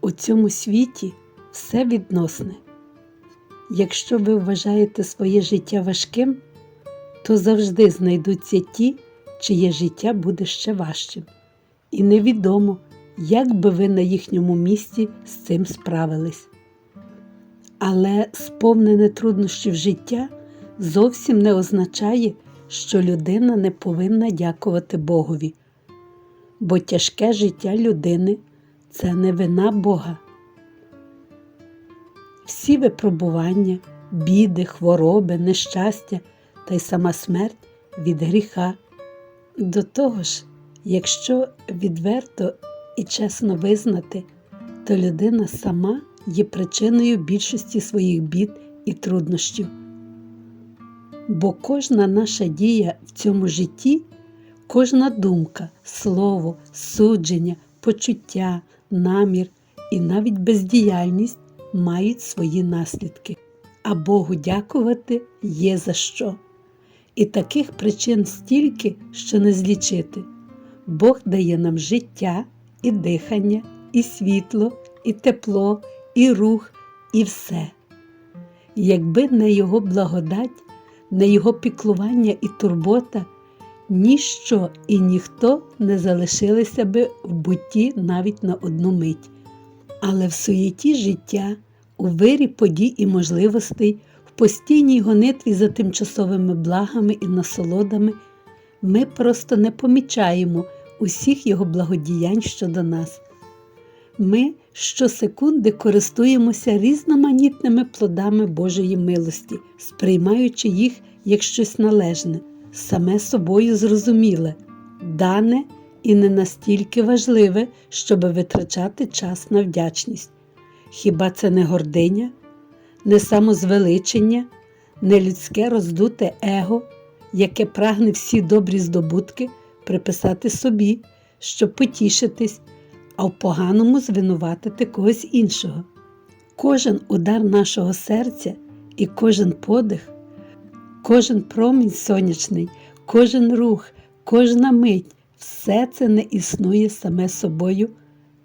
У цьому світі все відносне. Якщо ви вважаєте своє життя важким, то завжди знайдуться ті, чиє життя буде ще важчим. І невідомо, як би ви на їхньому місці з цим справились. Але сповнене труднощів життя зовсім не означає, що людина не повинна дякувати Богові, бо тяжке життя людини це не вина Бога. Всі випробування, біди, хвороби, нещастя та й сама смерть від гріха. До того ж, якщо відверто і чесно визнати, то людина сама є причиною більшості своїх бід і труднощів. Бо кожна наша дія в цьому житті, кожна думка, слово, судження, почуття, намір і навіть бездіяльність мають свої наслідки. А Богу дякувати є за що. І таких причин стільки, що не злічити. Бог дає нам життя, і дихання, і світло, і тепло, і рух, і все. Якби не Його благодать, не Його піклування і турбота, ніщо і ніхто не залишилися би в бутті навіть на одну мить. Але в суєті життя, у вирі подій і можливостей, в постійній гонитві за тимчасовими благами і насолодами, ми просто не помічаємо усіх його благодіянь щодо нас. Ми щосекунди користуємося різноманітними плодами Божої милості, сприймаючи їх як щось належне, саме собою зрозуміле, дане і не настільки важливе, щоб витрачати час на вдячність. Хіба це не гординя, не самозвеличення, не людське роздуте его, яке прагне всі добрі здобутки приписати собі, щоб потішитись, а в поганому звинуватити когось іншого. Кожен удар нашого серця і кожен подих, кожен промінь сонячний, кожен рух, кожна мить все це не існує саме собою,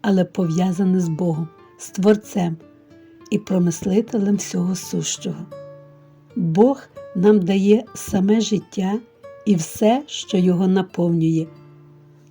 але пов'язане з Богом, з Творцем і промислителем всього сущого. Бог нам дає саме життя і все, що його наповнює,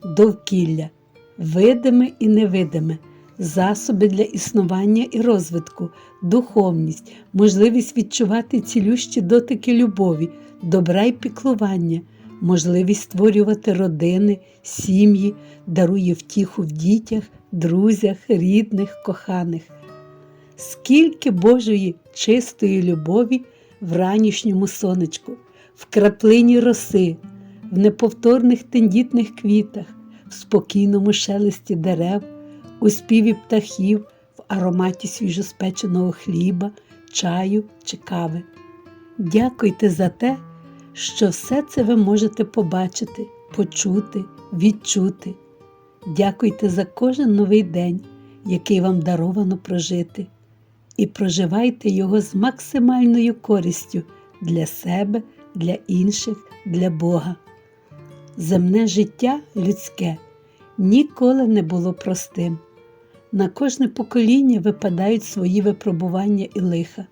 довкілля, видиме і невидиме, засоби для існування і розвитку, духовність, можливість відчувати цілющі дотики любові, добра й піклування, можливість створювати родини, сім'ї, дарує втіху в дітях, друзях, рідних, коханих. Скільки Божої чистої любові в ранішньому сонечку, в краплині роси, в неповторних тендітних квітах, в спокійному шелесті дерев, у співі птахів, в ароматі свіжоспеченого хліба, чаю чи кави. Дякуйте за те, що все це ви можете побачити, почути, відчути. Дякуйте за кожен новий день, який вам даровано прожити, і проживайте його з максимальною користю для себе, для інших, для Бога. Земне життя людське ніколи не було простим. На кожне покоління випадають свої випробування і лиха.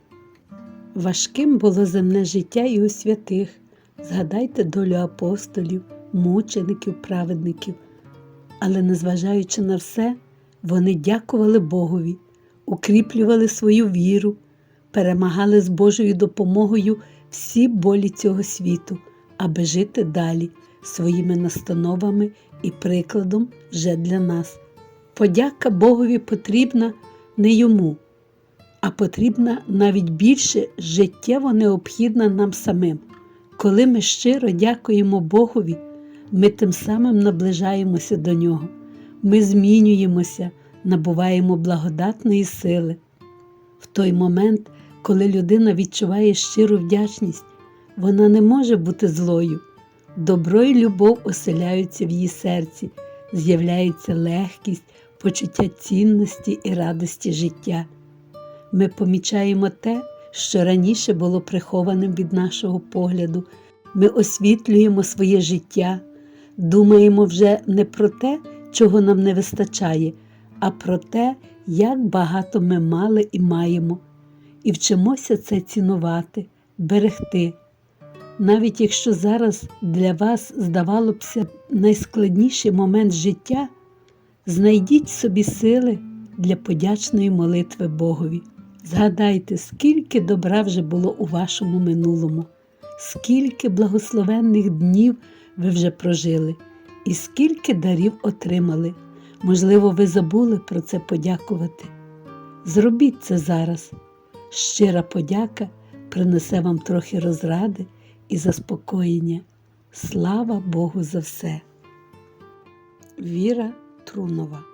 Важким було земне життя і у святих. Згадайте долю апостолів, мучеників, праведників. Але, незважаючи на все, вони дякували Богові, укріплювали свою віру, перемагали з Божою допомогою всі болі цього світу, аби жити далі своїми настановами і прикладом вже для нас. Подяка Богові потрібна не йому, а потрібна навіть більше життєво необхідна нам самим. Коли ми щиро дякуємо Богові, ми тим самим наближаємося до Нього, ми змінюємося, набуваємо благодатної сили. В той момент, коли людина відчуває щиру вдячність, вона не може бути злою. Добро і любов оселяються в її серці, з'являється легкість, почуття цінності і радості життя. Ми помічаємо те, що раніше було прихованим від нашого погляду. Ми освітлюємо своє життя, думаємо вже не про те, чого нам не вистачає, а про те, як багато ми мали і маємо, і вчимося це цінувати, берегти. Навіть якщо зараз для вас, здавалося б, найскладніший момент життя, знайдіть собі сили для подячної молитви Богові. Згадайте, скільки добра вже було у вашому минулому, скільки благословенних днів ви вже прожили, і скільки дарів отримали. Можливо, ви забули про це подякувати. Зробіть це зараз. Щира подяка принесе вам трохи розради і заспокоєння. Слава Богу за все. Віра Трунова